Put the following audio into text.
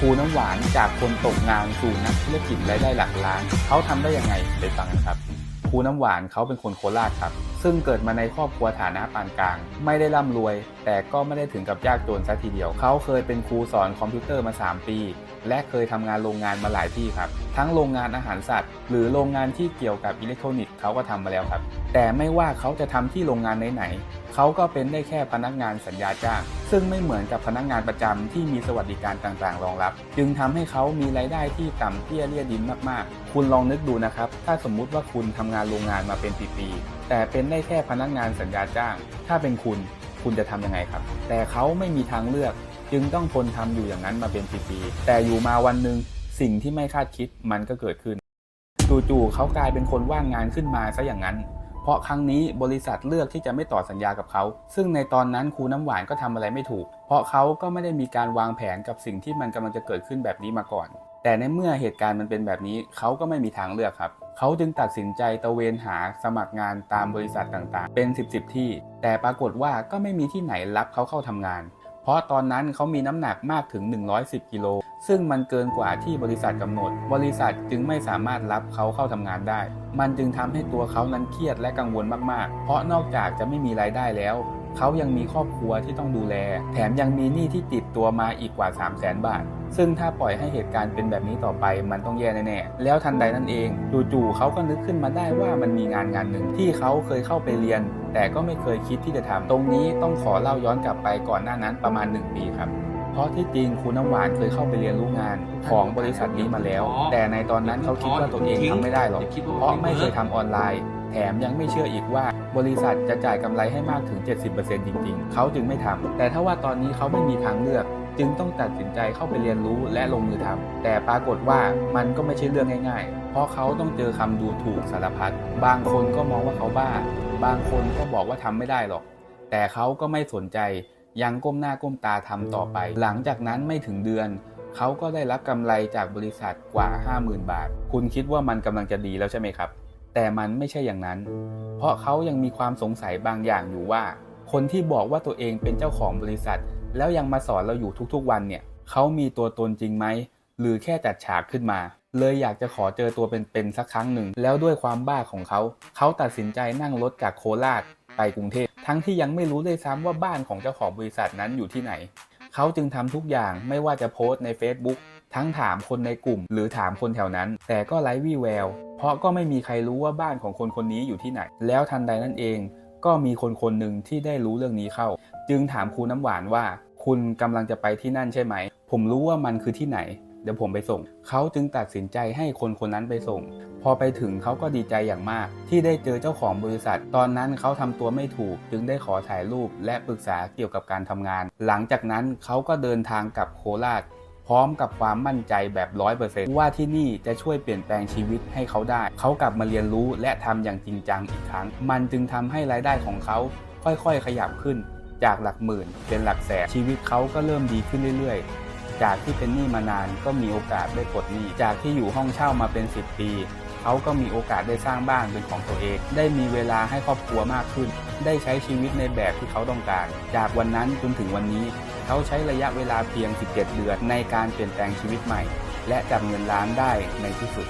ครูน้ำหวานจากคนตกงานสู่นักธุรกิจรายได้หลักล้าน เขาทำได้ยังไงไปฟังกันครับ ครูน้ำหวานเขาเป็นคนโคราชครับซึ่งเกิดมาในครอบครัวฐานะปานกลาง ไม่ได้ร่ำรวย แต่ก็ไม่ได้ถึงกับยากจนซะทีเดียว เขาเคยเป็นครูสอนคอมพิวเตอร์มา 3 ปี และเคยทำงานโรงงานมาหลายที่ครับ ทั้งโรงงานอาหารสัตว์ หรือโรงงานที่เกี่ยวกับอิเล็กทรอนิกส์เขาก็ทำมาแล้วครับ แต่ไม่ว่าเขาจะทำที่โรงงานไหนๆเขาก็เป็นได้แค่พนักงานสัญญาจ้าง ซึ่งไม่เหมือนกับพนักงานประจำที่มีสวัสดิการต่างๆ รองรับ จึงทำให้เขามีรายได้ที่ต่ำเตี้ยเลี่ยดินมากๆ คุณลองนึกดูนะครับ ถ้าสมมุติว่าคุณทำงานโรงงานมาเป็นปีๆแต่เป็นได้แค่พนักงานสัญญาจ้าง ถ้าเป็นคุณคุณจะทำยังไงครับ แต่เขาไม่มีทางเลือก จึงต้องทนทำอยู่อย่างนั้นมาเป็นปีๆแต่อยู่มาวันหนึ่งสิ่งที่ไม่คาดคิดมันก็เกิดขึ้น จู่ๆเขากลายเป็นคนว่างงานขึ้นมาซะอย่างนั้น เพราะครั้งนี้บริษัทเลือกที่จะไม่ต่อสัญญากับเขา ซึ่งในตอนนั้นครูน้ำหวานก็ทำอะไรไม่ถูก เพราะเขาก็ไม่ได้มีการวางแผนกับสิ่งที่มันกำลังจะเกิดขึ้นแบบนี้มาก่อน แต่ในเมื่อเหตุการณ์มันเป็นแบบนี้เขาก็ไม่มีทางเลือกครับ เขาจึงตัดสินใจตะเวนหาสมัครงานตามบริษัทต่างๆ เป็น 10บสที่ แต่ปรากฏว่าก็ไม่มีที่ไหนรับเขาเข้าทำงาน เพราะตอนนั้นเขามีน้ำหนักมากถึง 110 กิโล ซึ่งมันเกินกว่าที่บริษัทกำหนด บริษัทจึงไม่สามารถรับเขาเข้าทำงานได้ มันจึงทำให้ตัวเขานั้นเครียดและกังวลมากๆ เพราะนอกจากจะไม่มีรายได้แล้ว เขายังมีครอบครัวที่ต้องดูแล แถมยังมีหนี้ที่ติดตัวมาอีกกว่า 3 0 0แสนบาท ซึ่งถ้าปล่อยให้เหตุการณ์เป็นแบบนี้ต่อไป มันต้องแย่แน่ๆ แล้วทันใดนั่นเอง จู่ๆเขาก็นึกขึ้นมาได้ว่ามันมีงานงานหนึ่งที่เขาเคยเข้าไปเรียน แต่ก็ไม่เคยคิดที่จะทำตรงนี้ต้องขอเล่าย้อนกลับไปก่อนหน้านั้นประมาณ 1 ปีครับเพราะที่จริงครูน้ำหวานเคยเข้าไปเรียนรู้งานของบริษัทนี้มาแล้ว แต่ในตอนนั้นเขาคิดว่าตัวเองทำไม่ได้หรอก เพราะไม่เคยทำออนไลน์ ถมยังไม่เชื่ออีกว่า บริษัทจะจ่ายกำไรให้มากถึง 70%จริง ๆ เขาจึงไม่ทำแต่ถ้าว่าตอนนี้เขาไม่มีทางเลือก จึงต้องตัดสินใจเข้าไปเรียนรู้และลงมือทำแต่ปรากฏว่ามันก็ไม่ใช่เรื่องง่าย ๆ เพราะเขาต้องเจอคำดูถูกสารพัดบางคนก็มองว่าเขาบ้า บางคนก็บอกว่าทำไม่ได้หรอก แต่เขาก็ไม่สนใจยังก้มหน้าก้มตาทำต่อไป หลังจากนั้นไม่ถึงเดือนเขาก็ได้รับกำไรจากบริษัทกว่า 50,000 บาท คุณคิดว่ามันกำลังจะดีแล้วใช่ไหมครับ แต่มันไม่ใช่อย่างนั้น เพราะเขายังมีความสงสัยบางอย่างอยู่ว่า คนที่บอกว่าตัวเองเป็นเจ้าของบริษัท แล้วยังมาสอนเราอยู่ทุกๆวันเนี่ยเขามีตัวตนจริงไหมหรือแค่จัดฉากขึ้นมา เลยอยากจะขอเจอตัวเป็นๆสักครั้งหนึ่ง แล้วด้วยความบ้าของเขา เขาตัดสินใจนั่งรถจากโคราชไปกรุงเทพทั้งที่ยังไม่รู้เลยซ้ำว่าบ้านของเจ้าของบริษัทนั้นอยู่ที่ไหน เขาจึงทำทุกอย่างไม่ว่าจะโพสต์ใน Facebook ทั้งถามคนในกลุ่ม หรือถามคนแถวนั้น แต่ก็ไร้วี่แวว เพราะก็ไม่มีใครรู้ว่าบ้านของคนคนนี้อยู่ที่ไหน แล้วทันใดนั่นเอง ก็มีคนคนหนึ่งที่ได้รู้เรื่องนี้เข้า จึงถามครูน้ำหวานว่า คุณกำลังจะไปที่นั่นใช่ไหม ผมรู้ว่ามันคือที่ไหนเดี๋ยวผมไปส่ง เขาจึงตัดสินใจให้คนคนนั้นไปส่ง พอไปถึงเขาก็ดีใจอย่างมาก ที่ได้เจอเจ้าของบริษัท ตอนนั้นเขาทำตัวไม่ถูก จึงได้ขอถ่ายรูปและปรึกษาเกี่ยวกับการทำงาน หลังจากนั้นเขาก็เดินทางกลับโคราช พร้อมกับความมั่นใจแบบร้อยเปอร์เซนต์ว่าที่นี่จะช่วยเปลี่ยนแปลงชีวิตให้เขาได้ เขากลับมาเรียนรู้และทำอย่างจริงจังอีกครั้ง มันจึงทำให้รายได้ของเขาค่อยๆ ขยับขึ้น จากหลักหมื่น เป็นหลักแสนชีวิตเขาก็เริ่มดีขึ้นเรื่อยๆ จากที่เป็นหนี้มานานก็มีโอกาสได้ปลดหนี้จากที่อยู่ห้องเช่ามาเป็น 10 ปีเขาก็มีโอกาสได้สร้างบ้านเป็นของตัวเอง ได้มีเวลาให้ครอบครัวมากขึ้น ได้ใช้ชีวิตในแบบที่เขาต้องการ จากวันนั้นจนถึงวันนี้ เขาใช้ระยะเวลาเพียง 17 เดือนในการเปลี่ยนแปลงชีวิตใหม่ และจับเงินล้านได้ในที่สุด